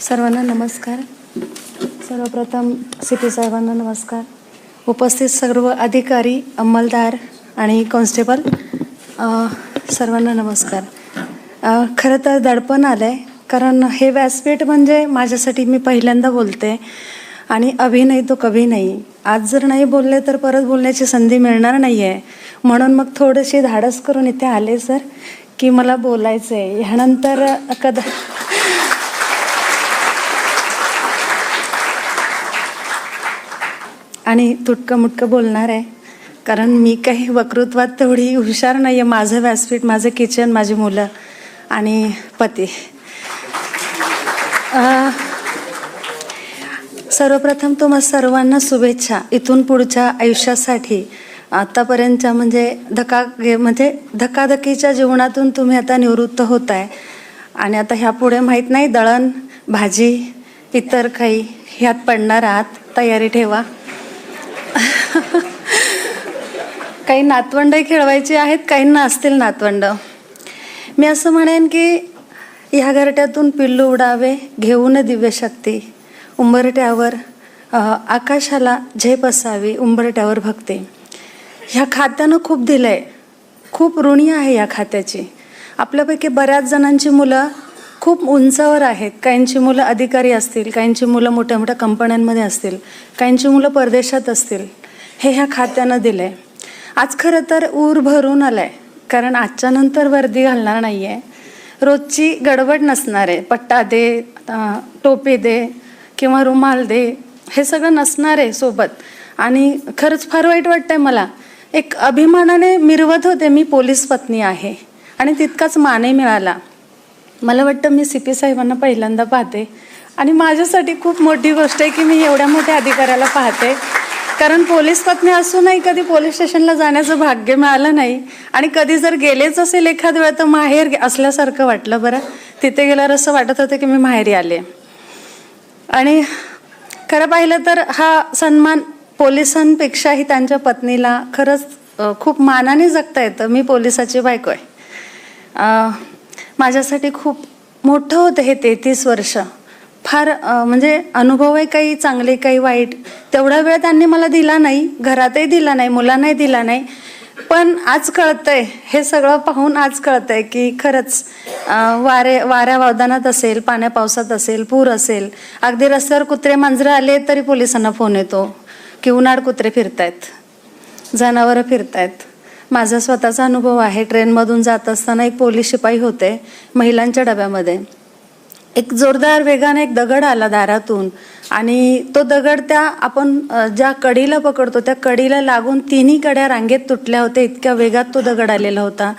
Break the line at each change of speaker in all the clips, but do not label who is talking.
सर्वांना नमस्कार. सर्वप्रथम सी पी साहेबांना नमस्कार. उपस्थित सर्व अधिकारी अंमलदार आणि कॉन्स्टेबल सर्वांना नमस्कार. खरं तर दडपण आलं आहे कारण हे व्यासपीठ म्हणजे माझ्यासाठी मी पहिल्यांदा बोलते आणि अभिनय तो कभी नाही. आज जर नाही बोलले तर परत बोलण्याची संधी मिळणार नाही आहे म्हणून मग थोडीशी धाडस करून इथे आले सर की मला बोलायचं आहे ह्यानंतर कदा आणि तुटकं मुटकं बोलणार आहे. कारण मी काही वक्तृत्वात तेवढी हुशार नाही आहे माझं व्यासपीठ माझं किचन माझी मुलं आणि पती. सर्वप्रथम तुम्हा सर्वांना शुभेच्छा. इथून पुढच्या आयुष्यासाठी आत्तापर्यंतच्या म्हणजे धका म्हणजे धकाधकीच्या जीवनातून तुम्ही आता निवृत्त होत आहे आणि आता ह्यापुढे माहीत नाही दळण भाजी इतर काही ह्यात पडणार आहात. तयारी ठेवा. काही नातवंड खेळवायचे आहेत काहींना असतील नातवंड. मी असं म्हणेन की ह्या घरट्यातून पिल्लू उडावे घेऊन दिव्य शक्ती. उंबरट्यावर आकाशाला झेप असावी उंबरट्यावर भक्ती. ह्या खात्यानं खूप दिलं आहे खूप ऋणी आहे या खात्याची. आपल्यापैकी बऱ्याच जणांची मुलं खूप उंचावर आहेत. काहींची मुलं अधिकारी असतील काहींची मुलं मोठ्या मोठ्या कंपन्यांमध्ये असतील काहींची मुलं परदेशात असतील. हे ह्या खात्यानं दिलं आहे आज खरं तर ऊर भरून आलं आहे कारण आजच्या नंतर वर्दी घालणार नाही आहे रोजची गडबड नसणार. आहे पट्टा दे टोपी दे किंवा रुमाल दे हे सगळं नसणार आहे सोबत. आणि खरंच फार वाईट वाटतंय मला. एक अभिमानाने मिरवत होते मी पोलीस पत्नी आहे. आणि तितकाच मानही मिळाला. मला वाटतं मी सी पी साहेबांना पहिल्यांदा पाहते. आणि माझ्यासाठी खूप मोठी गोष्ट आहे की मी एवढ्या मोठ्या अधिकाऱ्याला पाहते. कारण पोलीस पत्नी असूनही कधी पोलीस स्टेशनला जाण्याचं भाग्य मिळालं नाही. आणि कधी जर गेलेच असेल एखाद वेळ तर माहेर असल्यासारखं वाटलं बरं. तिथे गेल्यावर असं वाटत होतं की मी माहेरी आले. आणि खरं पाहिलं तर हा सन्मान पोलिसांपेक्षाही त्यांच्या पत्नीला खरंच खूप मानाने जगता येतं. मी पोलिसाची बायको आहे. माझ्यासाठी खूप मोठं होतं हे तेहतीस वर्ष. फार म्हणजे अनुभव आहे काही चांगले काही वाईट. तेवढा वेळ त्यांनी मला दिला नाही. घरातही दिला नाही मुलांनाही दिला नाही. पण आज कळतंय हे सगळं पाहून आज कळतंय की खरंच वारे वाऱ्या वावदानात असेल पाण्या पावसात असेल पूर असेल अगदी रस्त्यावर कुत्रे मांजरं आले तरी पोलिसांना फोन येतो की उन्हाळ कुत्रे फिरतायत जनावरं फिरतायत. माझा स्वतःचा अनुभव आहे ट्रेनमधून जात असताना एक पोलीस शिपाई होते महिलांच्या डब्यामध्ये. एक जोरदार वेगाने एक दगड आला दारातून. आणि तो दगड त्या आपण ज्या कडीला पकडतो त्या कडीला लागून तिन्ही कड्या रांगेत तुटल्या होत्या इतक्या वेगात तो दगड आलेला होता.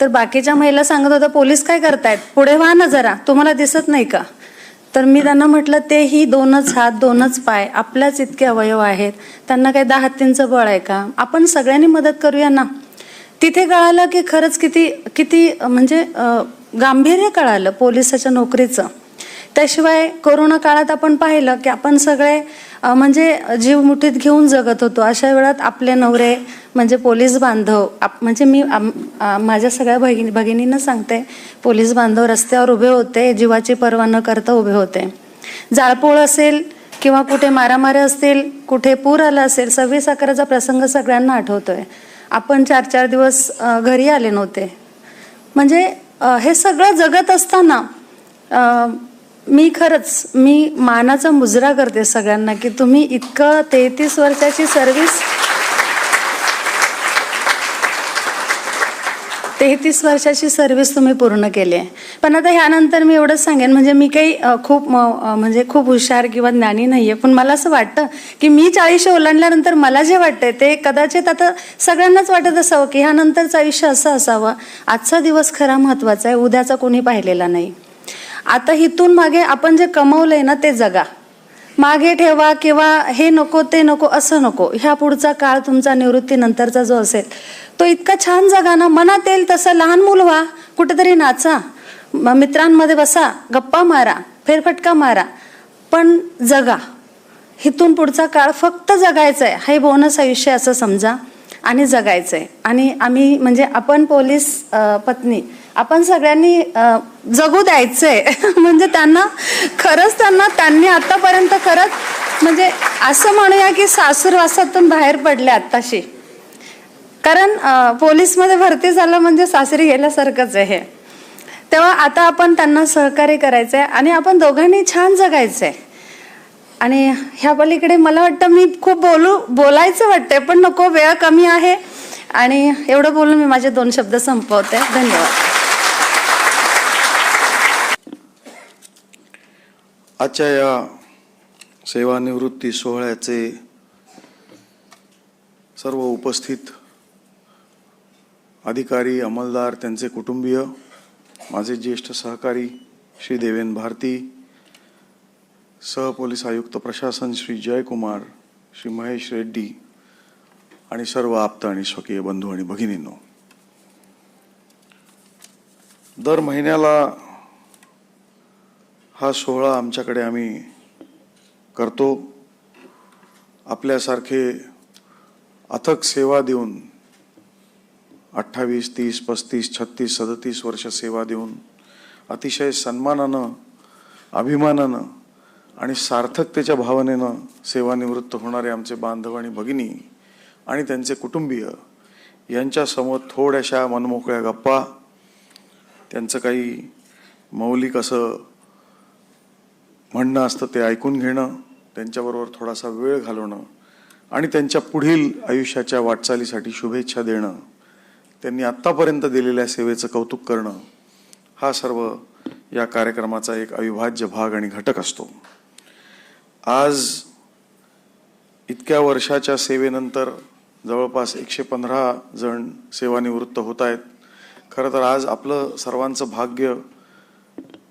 तर बाकीच्या महिला सांगत होत्या पोलीस काय करतायत? पुढे व्हा ना जरा तुम्हाला दिसत नाही का? तर मी त्यांना म्हटलं ते ही दोनच हात दोनच पाय आपल्याच इतके अवयव आहेत. त्यांना काही दहा हत्तींचं बळ आहे का? आपण सगळ्यांनी मदत करूया ना. तिथे कळालं की खरंच किती किती म्हणजे गांभीर्य कळालं पोलिसाच्या नोकरीचं. त्याशिवाय कोरोना काळात आपण पाहिलं की आपण सगळे म्हणजे जीव मुठीत घेऊन जगत होतो. अशा वेळात आपले नवरे म्हणजे पोलीस बांधव आप म्हणजे मी माझ्या सगळ्या भगिनी भगिनींना सांगते पोलीस बांधव रस्त्यावर उभे होते जीवाची पर्वा न करता उभे होते. जाळपोळ असेल किंवा कुठे मारामारे असतील कुठे पूर आला असेल सव्वीस अकराचा प्रसंग सगळ्यांना आठवतोय. आपण चार चार दिवस घरी आले नव्हते. म्हणजे हे सगळं जगत असताना मी खरंच मी मानाचा मुजरा करते सगळ्यांना की तुम्ही इतकं तेहतीस वर्षाची सर्व्हिस तेहतीस वर्षाची सर्व्हिस तुम्ही पूर्ण केली आहे. पण आता ह्यानंतर मी एवढंच सांगेन म्हणजे मी काही खूप म- म्हणजे खूप हुशार किंवा ज्ञानी नाही आहे पण मला असं वाटतं की मी चाळीशी ओलांडल्यानंतर मला जे वाटतंय ते कदाचित आता सगळ्यांनाच वाटत असावं की ह्यानंतरचं आयुष्य असं असावं. आजचा दिवस खरा महत्त्वाचा आहे उद्याचा कोणी पाहिलेला नाही. आता इथून मागे आपण जे कमवलंय ना ते जगा. मागे ठेवा किंवा हे नको ते नको असं नको. ह्या पुढचा काळ तुमचा निवृत्तीनंतरचा जो असेल तो इतका छान जगा ना मनात येईल तसं लहान मूल व्हा कुठेतरी नाचा. म- मित्रांमध्ये बसा गप्पा मारा फेरफटका मारा पण जगा. इथून पुढचा काळ फक्त जगायचा आहे हे बोनस आयुष्य असं समजा. आणि जगायचं आहे आणि आम्ही म्हणजे आपण पोलीस पत्नी आपण सगळ्यांनी जगू द्यायचं आहे म्हणजे त्यांना खरंच त्यांना त्यांनी आतापर्यंत खरंच म्हणजे असं म्हणूया की सासूरवासातून बाहेर पडले आत्ताशी. कारण पोलीसमध्ये भरती झालं म्हणजे सासरी गेल्यासारखंच आहे तेव्हा आता आपण त्यांना सहकार्य करायचं आहे आणि आपण दोघांनी छान जगायचं आहे आणि ह्या पलीकडे मला वाटतं मी खूप बोलू बोलायचं वाटतंय पण नको वेळ कमी आहे. आणि एवढं बोलून मी माझे दोन शब्द संपवते. धन्यवाद.
आजच्या या सेवानिवृत्ती सोहळ्याचे सर्व उपस्थित अधिकारी अंमलदार त्यांचे कुटुंबीय माझे ज्येष्ठ सहकारी श्री देवेन भारती सहपोलीस आयुक्त प्रशासन श्री जयकुमार श्री महेश रेड्डी आणि सर्व आप्त आणि स्वकीय बंधू आणि भगिनींनो. दर महिन्याला हा सोहळा आमच्याकडे आम्ही करतो. आपल्यासारखे अथक सेवा देऊन अठ्ठावीस तीस पस्तीस छत्तीस सदतीस वर्ष सेवा देऊन अतिशय सन्मानानं अभिमानानं आणि सार्थकतेच्या भावनेनं सेवानिवृत्त होणारे आमचे बांधव आणि भगिनी आणि त्यांचे कुटुंबीय यांच्यासमोर थोड्याशा मनमोकळ्या गप्पा त्यांचं काही मौलिक असं म्हणणं असतं ते ऐकून घेणं त्यांच्याबरोबर थोडासा वेळ घालवणं आणि त्यांच्या पुढील आयुष्याच्या वाटचालीसाठी शुभेच्छा देणं. त्यांनी आत्तापर्यंत दिलेल्या सेवेचं कौतुक करणं हा सर्व या कार्यक्रमाचा एक अविभाज्य भाग आणि घटक असतो. आज इतक्या वर्षाच्या सेवेनंतर जवळपास एकशे पंधरा जण सेवानिवृत्त होत आहेत. खरं तर आज आपलं सर्वांचं भाग्य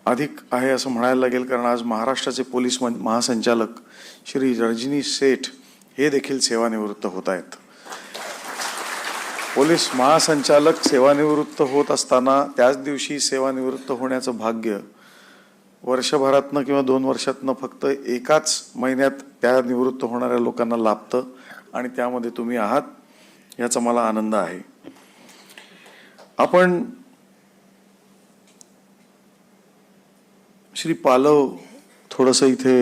अधिक आहे असं म्हणायला लागेल कारण आज महाराष्ट्राचे पोलीस महासंचालक श्री रजनी सेठ हे देखील सेवानिवृत्त होत आहेत. पोलीस महासंचालक सेवानिवृत्त होत असताना त्याच दिवशी सेवानिवृत्त होण्याचं भाग्य वर्षभरातनं किंवा दोन वर्षातनं फक्त एकाच महिन्यात त्या निवृत्त होणाऱ्या लोकांना लाभतं आणि त्यामध्ये तुम्ही आहात याचा मला आनंद आहे. आपण श्री पालव थोडंसं इथे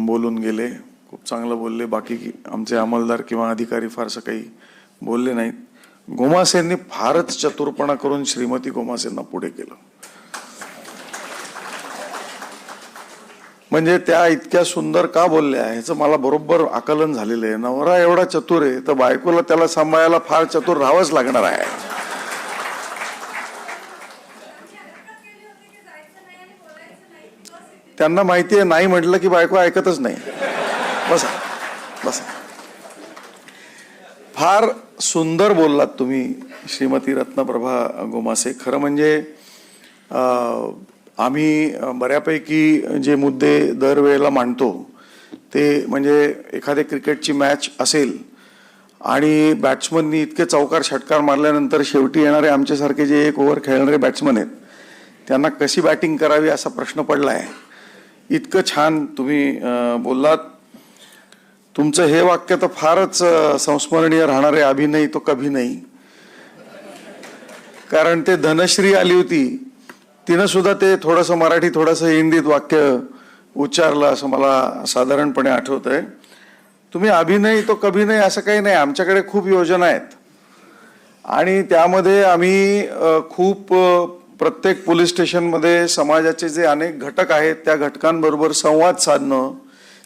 बोलून गेले. खूप चांगलं बोलले. बाकी आमचे अंमलदार किंवा अधिकारी फारसं काही बोलले नाहीत. गोमासेंनी फारच चतुरपणा करून श्रीमती गोमासेंना पुढे केलं. म्हणजे त्या इतक्या सुंदर का बोलल्या? ह्याचं मला बरोबर आकलन झालेलं आहे. नवरा एवढा चतुर आहे तर बायकोला त्याला सांभाळायला फार चतुर राहावंच लागणार आहे. त्यांना माहिती आहे नाही म्हटलं की बायको ऐकतच नाही. बसा बसा. फार सुंदर बोललात तुम्ही श्रीमती रत्नप्रभा गोमासे. खरं म्हणजे आम्ही बऱ्यापैकी जे मुद्दे दरवेळेला मांडतो ते म्हणजे एखाद्या क्रिकेटची मॅच असेल आणि बॅट्समननी इतके चौकार षटकार मारल्यानंतर शेवटी येणारे आमच्यासारखे जे एक ओव्हर खेळणारे बॅट्समन आहेत त्यांना कशी बॅटिंग करावी असा प्रश्न पडला आहे इतकं छान तुम्ही बोललात. तुमचं हे वाक्य तर फारच संस्मरणीय राहणार आहे. अभिनय तो कभी नाही. कारण ते धनश्री आली होती. तिनं सुद्धा ते थोडंसं मराठी थोडंसं हिंदीत वाक्य उच्चारलं असं मला साधारणपणे आठवत आहे तुम्ही अभिनय तो कभी नाही असं काही नाही. आमच्याकडे खूप योजना आहेत. आणि त्यामध्ये आम्ही खूप प्रत्येक पोलीस स्टेशनमध्ये समाजाचे जे अनेक घटक आहेत त्या घटकांबरोबर संवाद साधणं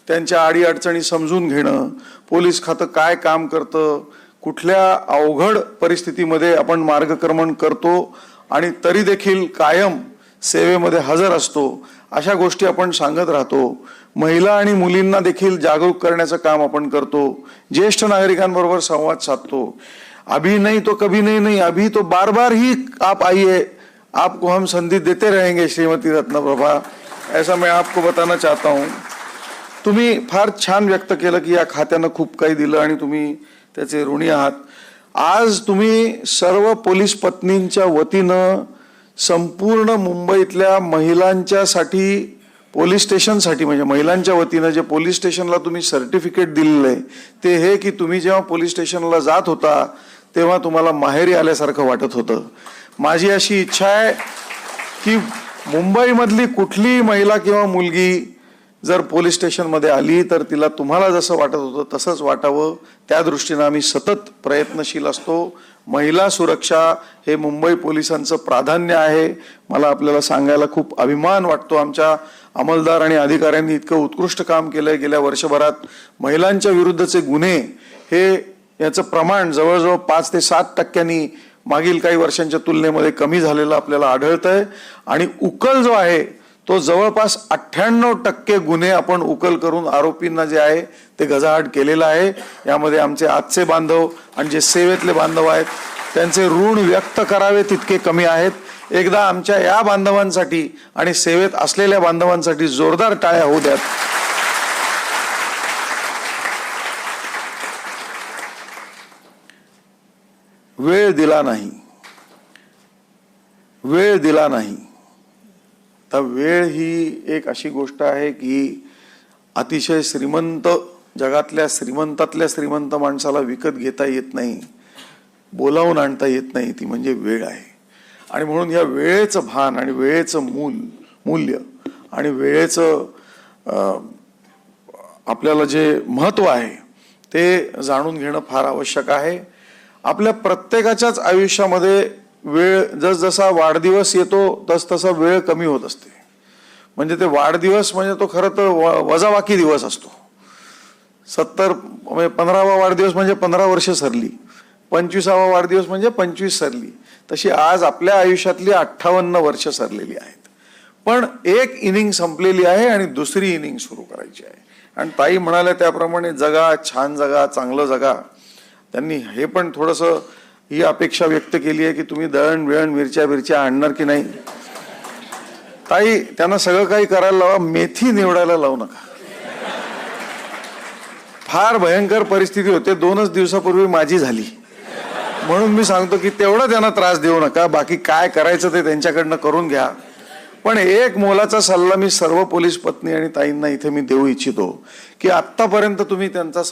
त्यांच्या अडीअडचणी समजून घेणं पोलीस खातं काय काम करतं कुठल्या अवघड परिस्थितीमध्ये आपण मार्गक्रमण करतो आणि तरी देखील कायम सेवेमध्ये हजर असतो अशा गोष्टी आपण सांगत राहतो. महिला आणि मुलींना देखील जागरूक करण्याचं काम आपण करतो. ज्येष्ठ नागरिकांबरोबर संवाद साधतो. अभी नहीं तो कभी नहीं नाही अभी तो बार बार ही आप आइए आपको हम संधी देते रहेंगे श्रीमती रत्नप्रभा। ऐसा मैं आपको बताना चाहता हूँ। तुम्ही फार छान व्यक्त केलं की या खात्यानं खूप काही दिलं आणि तुम्ही त्याचे ऋणी आहात. आज तुम्ही सर्व पोलीस पत्नींच्या वतीनं संपूर्ण मुंबईतल्या महिलांच्यासाठी पोलीस स्टेशनसाठी म्हणजे महिलांच्या वतीनं जे पोलीस स्टेशनला तुम्ही सर्टिफिकेट दिलेलं आहे ते हे की तुम्ही जेव्हा पोलीस स्टेशनला जात होता तेव्हा तुम्हाला माहेरी आल्यासारखं वाटत होतं. माझी अशी इच्छा आहे की मुंबईमधली कुठलीही महिला किंवा मुलगी जर पोलीस स्टेशनमध्ये आली तर तिला तुम्हाला जसं वाटत होतं तसंच वाटावं. त्या दृष्टीनं आम्ही सतत प्रयत्नशील असतो. महिला सुरक्षा हे मुंबई पोलिसांचं प्राधान्य आहे. मला आपल्याला सांगायला खूप अभिमान वाटतो. आमच्या अंमलदार आणि अधिकाऱ्यांनी इतकं उत्कृष्ट काम केलंय गेल्या वर्षभरात. महिलांच्या विरुद्धचे गुन्हे हे याचं प्रमाण जवळजवळ पाच ते सात टक्क्यांनी मागील काही वर्षांच्या तुलनेमध्ये कमी झालेलं आपल्याला आढळतंय. आणि उकल जो आहे तो जवळपास अठ्ठ्याण्णव टक्के गुन्हे आपण उकल करून आरोपींना जे आहे ते गजाआड केलेलं आहे. यामध्ये आमचे आजचे बांधव आणि जे सेवेतले बांधव आहेत त्यांचे ऋण व्यक्त करावे तितके कमी आहेत. एकदा आमच्या या बांधवांसाठी आणि सेवेत असलेल्या बांधवांसाठी जोरदार टाळ्या होऊ द्यात. वेळ दिला नाही. वेळ दिला नाही. तर वेळ ही एक अशी गोष्ट आहे की अतिशय श्रीमंत जगातल्या श्रीमंतातल्या श्रीमंत माणसाला विकत घेता येत नाही बोलावून आणता येत नाही ती म्हणजे वेळ आहे. आणि म्हणून या वेळेचं भान आणि वेळेचं मूल मूल्य आणि वेळेचं आपल्याला जे महत्त्व आहे ते जाणून घेणं फार आवश्यक आहे. आपल्या प्रत्येकाच्याच आयुष्यामध्ये वेळ जसजसा वाढदिवस येतो तसतसा वेळ कमी होत असते. म्हणजे ते वाढदिवस म्हणजे तो खरं तर वजाबाकी दिवस असतो. सत्तर म्हणजे पंधरावा वाढदिवस म्हणजे पंधरा वर्ष सरली. पंचवीसावा वाढदिवस म्हणजे पंचवीस सरली. तशी आज आपल्या आयुष्यातली अठ्ठावन्न वर्ष सरलेली आहेत. पण एक इनिंग संपलेली आहे आणि दुसरी इनिंग सुरू करायची आहे. आणि ताई म्हणाल्या त्याप्रमाणे जगा छान जगा चांगलं जगा. त्यांनी हे पण थोडंसं ही अपेक्षा व्यक्त केली आहे की तुम्ही दळण विळण मिरच्या बिरच्या आणणार की नाही? ताई त्यांना सगळं काही करायला लावा मेथी निवडायला लावू नका. फार भयंकर परिस्थिती होते दोनच दिवसापूर्वी माझी झाली. म्हणून मी सांगतो की तेवढा त्यांना त्रास देऊ नका बाकी काय करायचं ते त्यांच्याकडनं करून घ्या. पण एक मोलाचा सल्ला मी सर्व पोलीस पत्नी आणि ताईंना इथे मी देऊ इच्छितो की आत्तापर्यंत तुम्ही त्यांचा